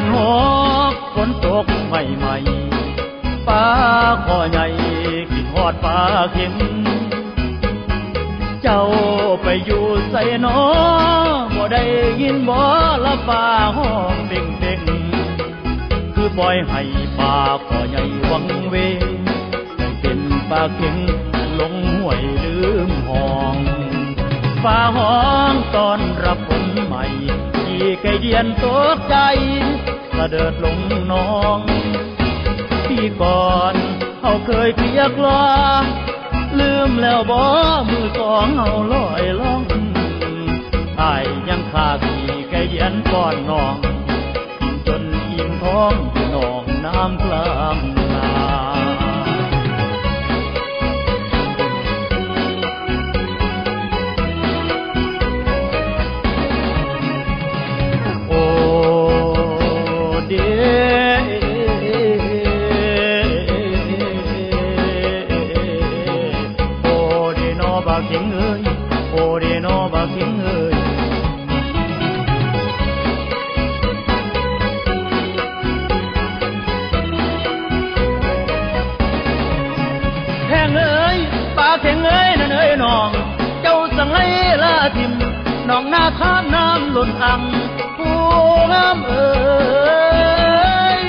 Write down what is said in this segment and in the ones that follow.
อนหกฝนตกใหม่ใหม่ปลาคอใหญ่กินหอดปลาเข็ม เจ้าไปอยู่ใส่นอบ่ได้ยินบ่ละฟ้าห้องเป่งเป่งคือปล่อยให้ปลาคอใหญ่วังเวงเป็นปลาเข็งลงห้วยลืมห้องฟ้าห้องตอนรับฝนใหม่ที่ ไก่เดียนตกใจสะเดิดลงน้องที่ก่อนเขาเคยเกลียกลอลืมแล้วบ่มือสองเฮาลอยล่องไอายยังขาดที่ไก่เดียนก่อนน้องกินจนอิ่มท้องที่นองน้ำกลาง นอบาเข็งเอ้ยโอเดนอบาเข็งเอ้ยแห้งเอ้ยปลาเข็งเอ้ยนั่นเอ้ยน้อง เจ้าสังไห้ลาทิมน้องหน้าทานน้ำหล่นอังผู้งามเอ้ย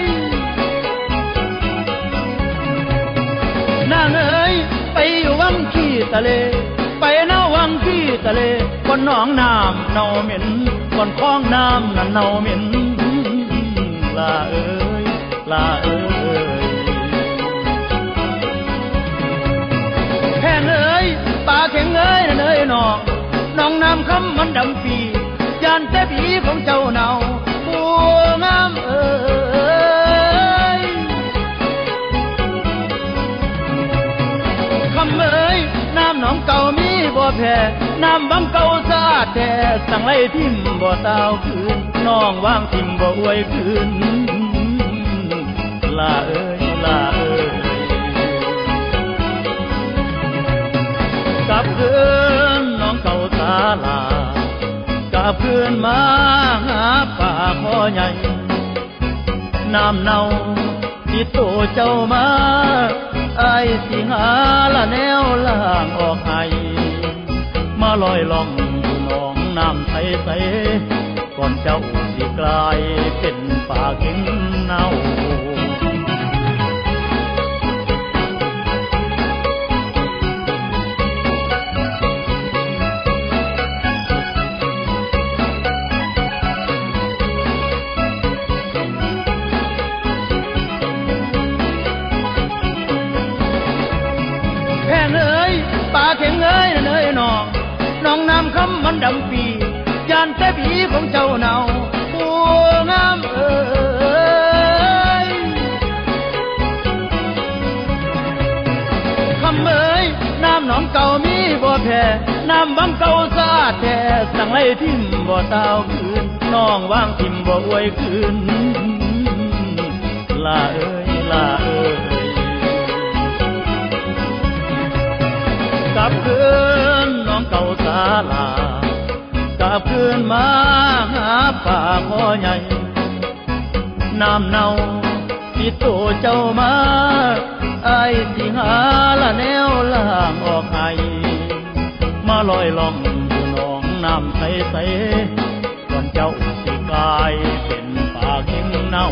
นางเอ้ยไปอยู่วังขี้ทะเล ไปนาวังขี้ทะเลคนหนองน้ำเน่าเหม็นคนคลองน้ำนั่นเน่าเหม็นลาเอ้ยลาเอ้ยแห้งเอ้ยปลาเข็งเอ้ยนั่นเอ้ยน้องน้องน้ำคำมันดำปียานแต่ผีของเจ้าเนาผู้งามเอ้ยคำเอ้ยน้ำหนองเก่ามี แพ้น้ำบังเก่าสะอาแต่สั่งไล่ทิมบ่ตาวคืนน้องว่างทิมบ่อวยคืนลาเอ้ยลาเอ้ยกลับคืนน้องเก่าสาลากลับคืนมาหาป่าคอใหญ่น้ำเน่าที่โตเจ้ามาไอ้สิหาละแนวล่างออกให้ ลอยล่องอยู่หนองน้ำใสใสๆก่อนเจ้าสิกลายเป็นป่าเข็งเน่าแพงเอ้ยปลาเข็งเอ้ยนั่เอ้ยน้อง น้องน้ำคำมันดำปียานแต่ผีของเจ้าเนาผู้งามเอ้ยคำเอ้ยน้ำหนองเก่ามีบ่แพ้น้ำบังเก่าสาแท้สั่งไล่ทิมบ่ตาคืนน้องว่างทิมบ่อวยคืนลาเอ้ยลาเอ้ย สาลากลับคืนมาหาป่าคอใหญ่ น้ำเน่าที่โตเจ้ามาไอ้ายสิหาละแนวล่างออกให้มาลอยล่องอยู่หนองน้ำใสใสก่อนเจ้าสิกลายเป็นป่าเข็งเน่า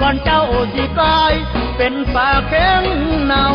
ก่อนเจ้าสิกลายเป็นป่าเข็งเน่า